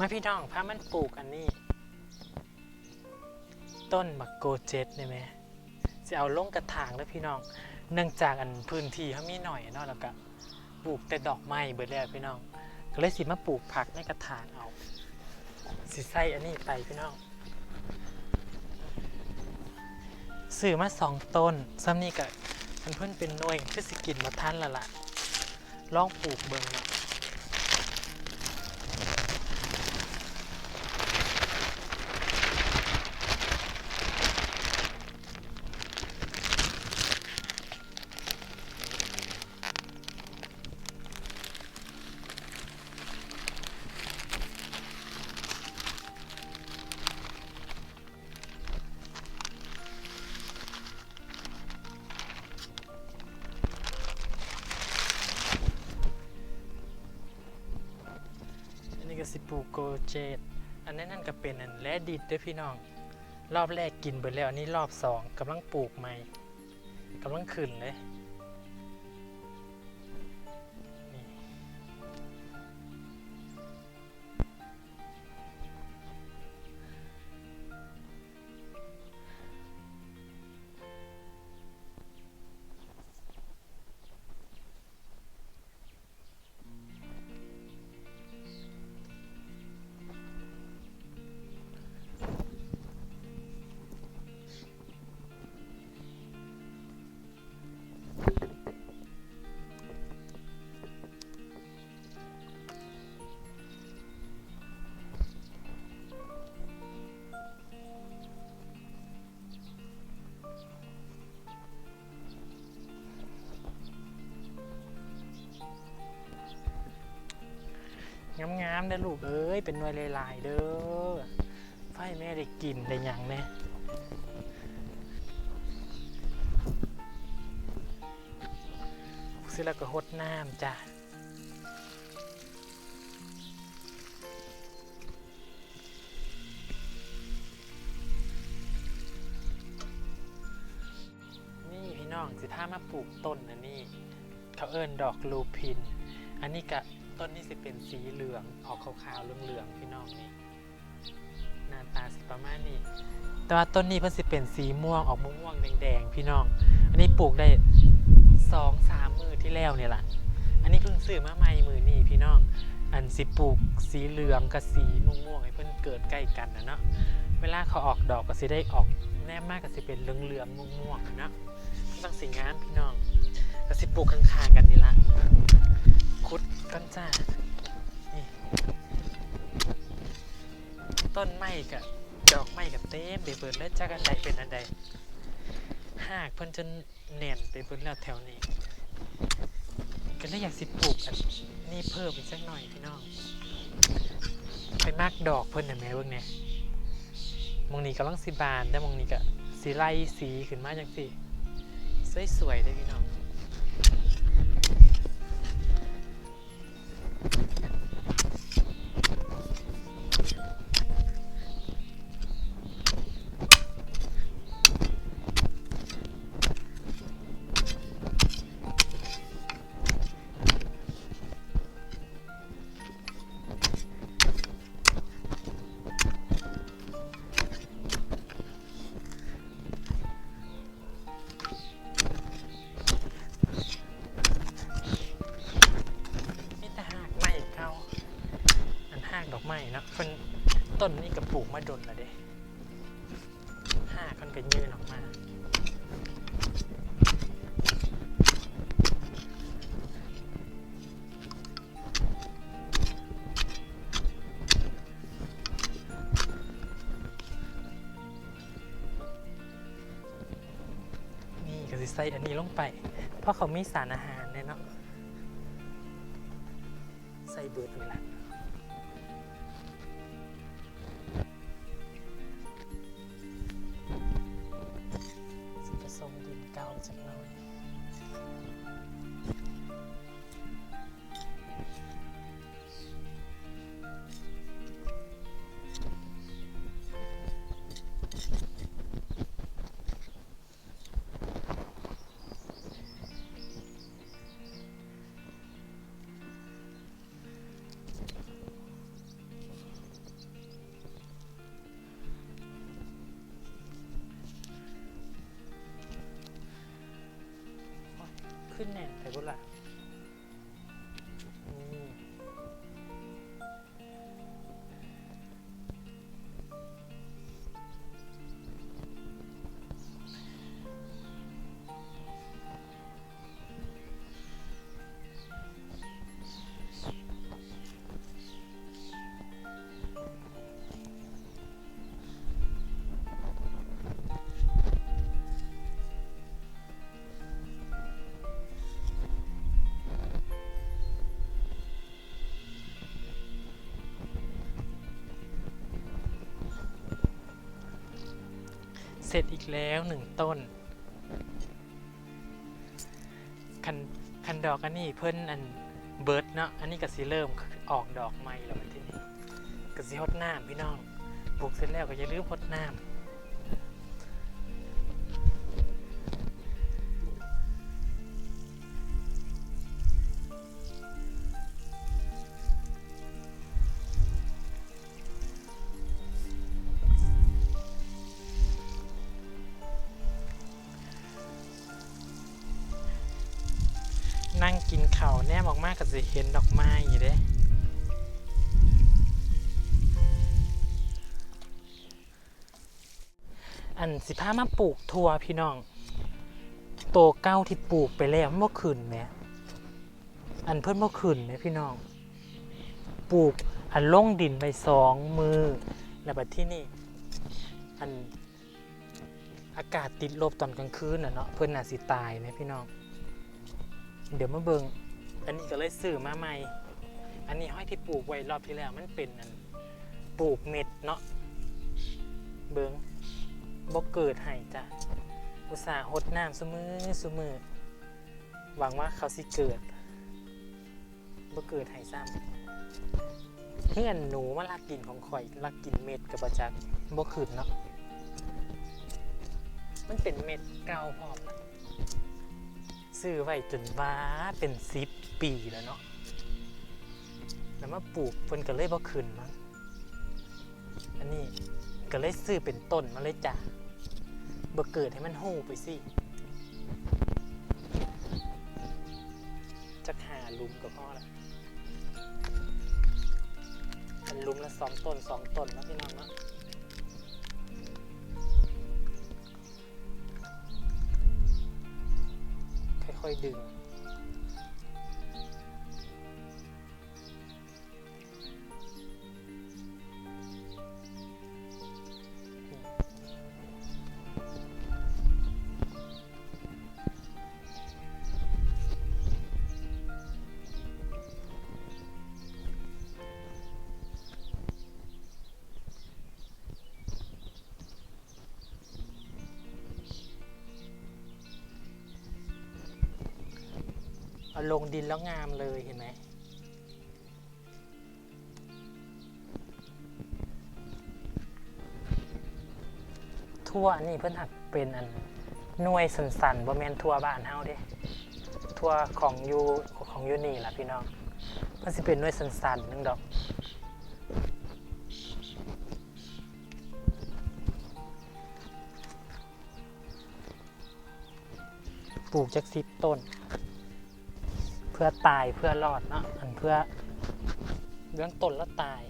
มาพี่น้องพามันปลูกอันนี้ ต้นบักโกเจ็ดได้ไหมจะเอาลงกระถางแล้วพี่น้องเนื่องจากอันพื้นที่เขามีหน่อยเนาะแล้วก็ปลูกแต่ดอกไม้เบิดแล้วพี่น้อง ก็เลยสิมาปลูกผักในกระถางเอา สิใส่อันนี้ไปพี่น้องซื้อมาสองต้นซ้ำนี่ก็มันเพิ่นเป็นหน่วยคือสิกินมาทันละละลองปลูกเบิ่งเนาะ ก็สิปลูกโกเจตอันนั้นนั่นก็เป็นอันและดิดด้วยพี่น้อง รอบแรกกินไปแล้วอันนี้รอบสองกำลังปลูกใหม่กำลังขึ้นเลย งามๆเด้อลูกเอ้ยเป็นหน่วยลายๆเด้อไฟแม่ได้กินได้หยังแน่ซื้อแล้วก็หดน้ำจ้ะนี่พี่น้องสิพามาปลูกต้นนะนี่เขาเอิ้นดอกลูพิน อันนี้กะ ต้นนี้สิเป็นสีเหลืองออกขาวๆเหลืองๆพี่น้องนี่หน้าตาสิประมาณนี้แต่ว่าต้นนี้เพิ่นสิเป็นสีม่วงออกม่วงๆแดงๆพี่น้อง อันนี้ปลูกได้สองสามมือที่แล้วเนี่ยแหละอันนี้เพิ่งซื้อมาใหม่มือนี่พี่น้อง อันสิปลูกสีเหลืองกับสีม่วงๆให้เพิ่นเกิดใกล้กันนะเนาะเวลาเขาออกดอกก็สิได้ออกแนบมากก็สิเป็นเหลืองๆม่วงๆนะต้องสีงามพี่น้องก็สิปลูกข้างๆกันนี่ละ ต้นไม้กับดอกไม้กับเต็มไปเบิดแล้วจักอันใดเป็นอันใดหากเพิ่นจนแน่นไปเบิดแล้วแถวนี้ก็เลยอยากสิปลูกอันนี่เพิ่มอีกสักหน่อยพี่น้องไปมากดอกเพิ่นน่ะแหม่เบิ่งแหน่มองนี้กำลังสิบานแต่มองนี้ก็สีไล่สีขึ้นมาจังสิสวยๆเลยพี่น้องูกมาดนละเด้หากมันก็ยืนออกมานี่ก็สิใส่อันนี้ลงไป เพราะเขามีสารอาหารเนี่ยเนาะ ใส่เบิร์ดนี่แหละ ขึ้นแน่ เสร็จอีกแล้วหนึ่งต้น คันคันดอกอันนี้เพิ่นอันเบิร์ดเนาะอันนี้ก็สิเริ่มออกดอกใหม่แล้ววันที่นี่ก็สิฮดน้ำพี่น้องปลูกเสร็จแล้วก็อย่าลืมฮดน้ำ นั่งกินข้าแนมออกมากก็สิเห็นดอกไม้อยู่เด้อันสิพามาปลูกทัวพี่น้อง โตเก้าที่ปลูกไปแล้วมันบ่ขึ้นแหมอันเพิ่นบ่ขึ้นแหมพี่น้อง ปลูกอันลงดินไปสองมือแล้วบัดที่นี่ อันอากาศติดลบตอนกลางคืนน่ะเนาะเพิ่นน่ะสิตายแหมพี่น้อง เดี๋ยวมาเบิง อันนี้ก็เลยซื้อมาใหม่ อันนี้ห้อยที่ปลูกไว้รอบที่แล้วมันเป็นอันปลูกเม็ดเนาะ เบิงบ่เกิดให้จ้ะ อุตส่าห์หดน้ำสมือสมือ หวังว่าเขาสิเกิดบ่เกิดให้ซ้ำเพื่อนหนูมาลักกินของข่อยลักกินเม็ดกับประจักบ่ขึ้นเนาะ มันเป็นเม็ดเก่าพอมซื้อไว้จนว่าเป็นสิบ ปีแล้วเนาะแล้วมาปลูกเพิ่นก็เลยบ่ขึ้นมั้งอันนี้ก็เลยซื้อเป็นต้นมาเลยจ้ะบ่เกิดให้มันโหไปสิจักหาลุมกับพ่อละอันลุมละสองต้นสองต้นนะพี่น้องเนาะค่อยๆดึง เอาลงดินแล้วงามเลยเห็นไหมทั่วนนี้เพิ่นหักเป็นอันหน่วยสันสันบ่แมนทั่วบ้านเฮาเด้ทั่วของอยู่ของอยู่นี่ล่ะพี่น้องเพิ่นสิเป็นหน่วยสันสันนึงดอกปลูกจักสิบต้น พื่อตายเพื่อรอดเนาะอันเพื่อเรื่องต้นแล้วตาย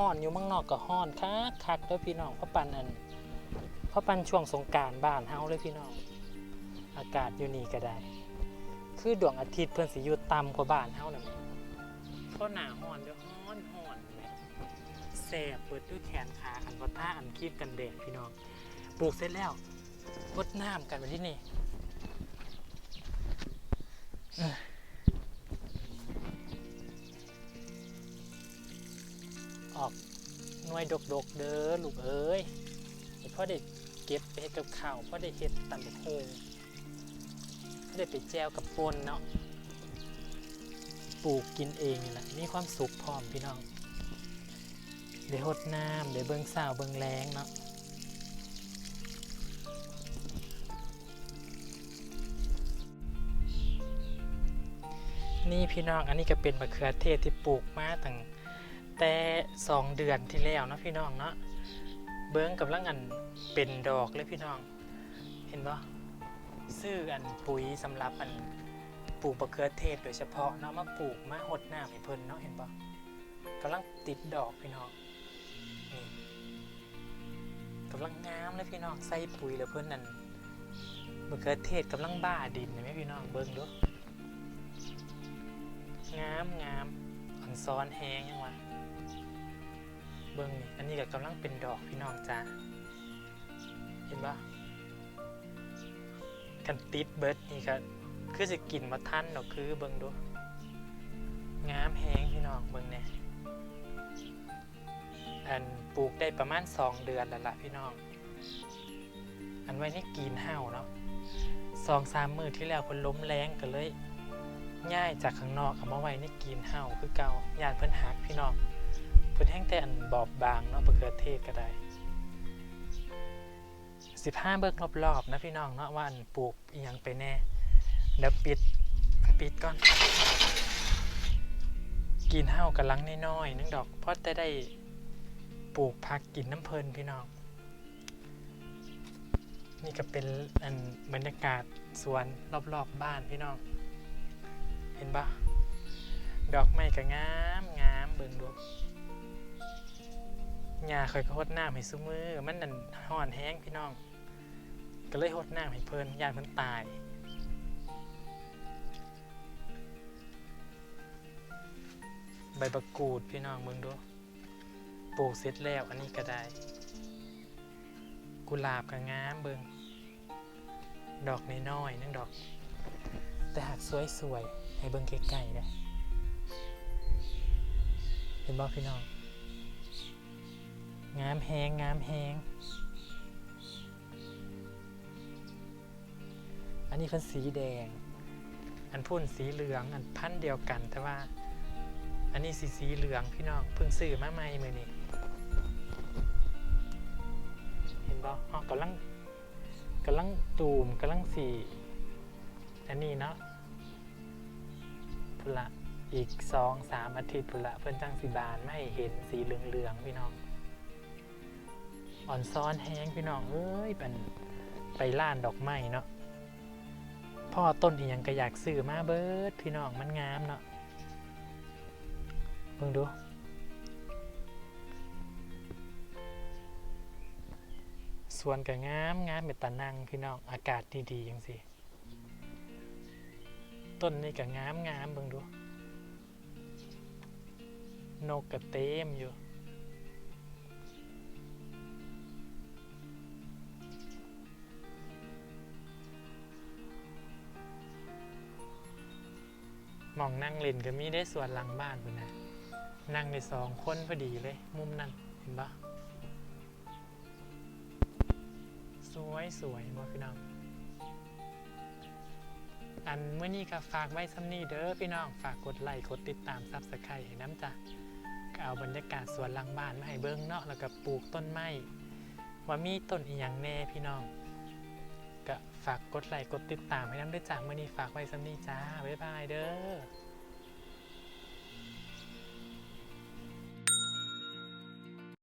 ห้อนอยู่เมืองนอกก็ห้อนคักคักด้วยพี่น้องเพราะปันอันเพราะปันช่วงสงการบ้านเฮาเลยพี่น้อง อากาศอยู่นี่ก็ได้ คือดวงอาทิตย์เพิ่นสิอยู่ต่ำกว่าบ้านเฮานั่นแหละเพราะหนาห้อนเด้อห้อนห้อนแสบเปิดด้วยแขนขาคันว่ท่าอันคีบกันแดดพี่น้องปลูกเสร็จแล้วรดน้ำกันไปที่นี่ ออกหน่วยดกๆเด้อลูกเอ้ยให้พ่อได้เก็บไปเฮ็ดกับข้าวพ่อได้เฮ็ดตำบักหุ่งพ่อได้ไปแจวกับปนเนาะปลูกกินเองนี่แหละมีความสุขพร้อมพี่น้องได้หดน้ำได้เบิ่งสาวเบิ่งแรงเนาะนี่พี่น้องอันนี้ก็เป็นมะเขือเทศที่ปลูกมาตั้ง แต่สองเดือนที่แล้วนะพี่น้องเนาะเบิ้งกับลังอันเป็นดอกเลยพี่น้อง เห็นปะซื้ออันปุ๋ยสำหรับอันปลูกมะเขือเทศโดยเฉพาะเนาะมาปลูกมาหดหน้ำให้เพิ่นเนาะเห็นปะกำลังติดดอกพี่น้องนี่กำลังงามเลยพี่น้องใส่ปุ๋ยแล้วเพิ่นนั่นมะเขือเทศกำลังบ้าดินเห็นไหมพี่น้องเบิ้งดูงามงามอันซ้อนแฮงยังวะ บิ่งอันนี้ก็กำลังเป็นดอกพี่น้องจ้าเห็นปะกันติดเบิร์ดนี่ก็คือจะกินมาทันดอกคือเบิ่งดูงามแฮงพี่น้องเบิ่งเนี่ยอันปลูกได้ประมาณ 2 เดือนแล้วล่ะพี่น้อง อันไว้นี่กินเห้าเนาะสองสามมือที่แล้วคนล้มแรงก็เลยง่ายจากข้างนอกเอามาไว้ในกินเห่าคือเกาญาติเพิ่นหักพี่น้อง เพิ่นแห้งแต่อันบอบบางเนาะมะเขือเทศก็ได้สิบห้าเบิกรอบๆนะพี่น้องเนาะว่าอันปลูกอีหยังไปแน่เดี๋ยวปิดปิดก่อน กินเห่ากำลังน้อยๆนึงดอกเพราะจะได้ปลูกพักกินน้ำเพลินพี่น้อง นี่ก็เป็นอันบรรยากาศสวนรอบๆบบ้านพี่น้อง เห็นปะดอกไม้ก็งามงามเบิ่งดู หญ้าคอยก็หดน้ำให้ซุมือ มันนั่นห่อนแห้งพี่น้อง ก็เลยหดน้ำให้เพิ่นยานเพิ่นตายใบบักกูดพี่น้องเบิ่งดูปลูกเสร็จแล้วอันนี้ก็ได้ กุหลาบก็งามเบิ่งดอกน้อยๆนึงดอก แต่หากสวยๆให้เบิ่งใกล้ๆได้เห็นบ่พี่น้อง งามแหงงามแหงอันนี้เพิ่นสีแดง อันพุ่นสีเหลือง อันพันเดียวกันแต่ว่า อันนี้สีสีเหลืองพี่น้องเพิ่งซื้อมาใหม่มือนี้เห็นบ่อ๋อกำลังกำลังตูมกำลังสีอันนี้เนาะพุละอีกสองสามอาทิตย์พุละเพิ่นจังสีบานไม่เห็นสีเหลืองๆพี่น้อง อ่อนซ้อนแห้งพี่น้องเอ้ยเป็นไปล้านดอกไม้เนาะพ่อต้นอีหยังก็อยากซื้อมาเบิดพี่น้องมันงามเนาะเบิ่งดูสวนก็งามงามเป็นตานั่งพี่น้องอากาศดีๆจังสิต้นนี่ก็งามงามเบิ่งดูนกก็เต็มอยู่ มองนั่งเล่นก็มีได้สวนหลังบ้านพุ่นนะนั่งในสองคนพอดีเลย มุมนั้นเห็นปะสวยสวยบ่พี่น้อง อันเมื่อนี้ก็ฝากไว้ซ้ำนี้เด้อพี่น้อง ฝากกดไลค์กดติดตามซับสไครต์ให้น้ำจ้ะก็เอาบรรยากาศสวนหลังบ้านมาให้เบิ้งเนาะแล้วก็ปลูกต้นไม้ว่ามีต้นอีหยังแน่พี่น้อง ฝากกดไลค์กดติดตามให้น้ำด้วยจ้าเมื่อนี้ฝากไว้สำนีจ้า บ๊ายบายเด้อ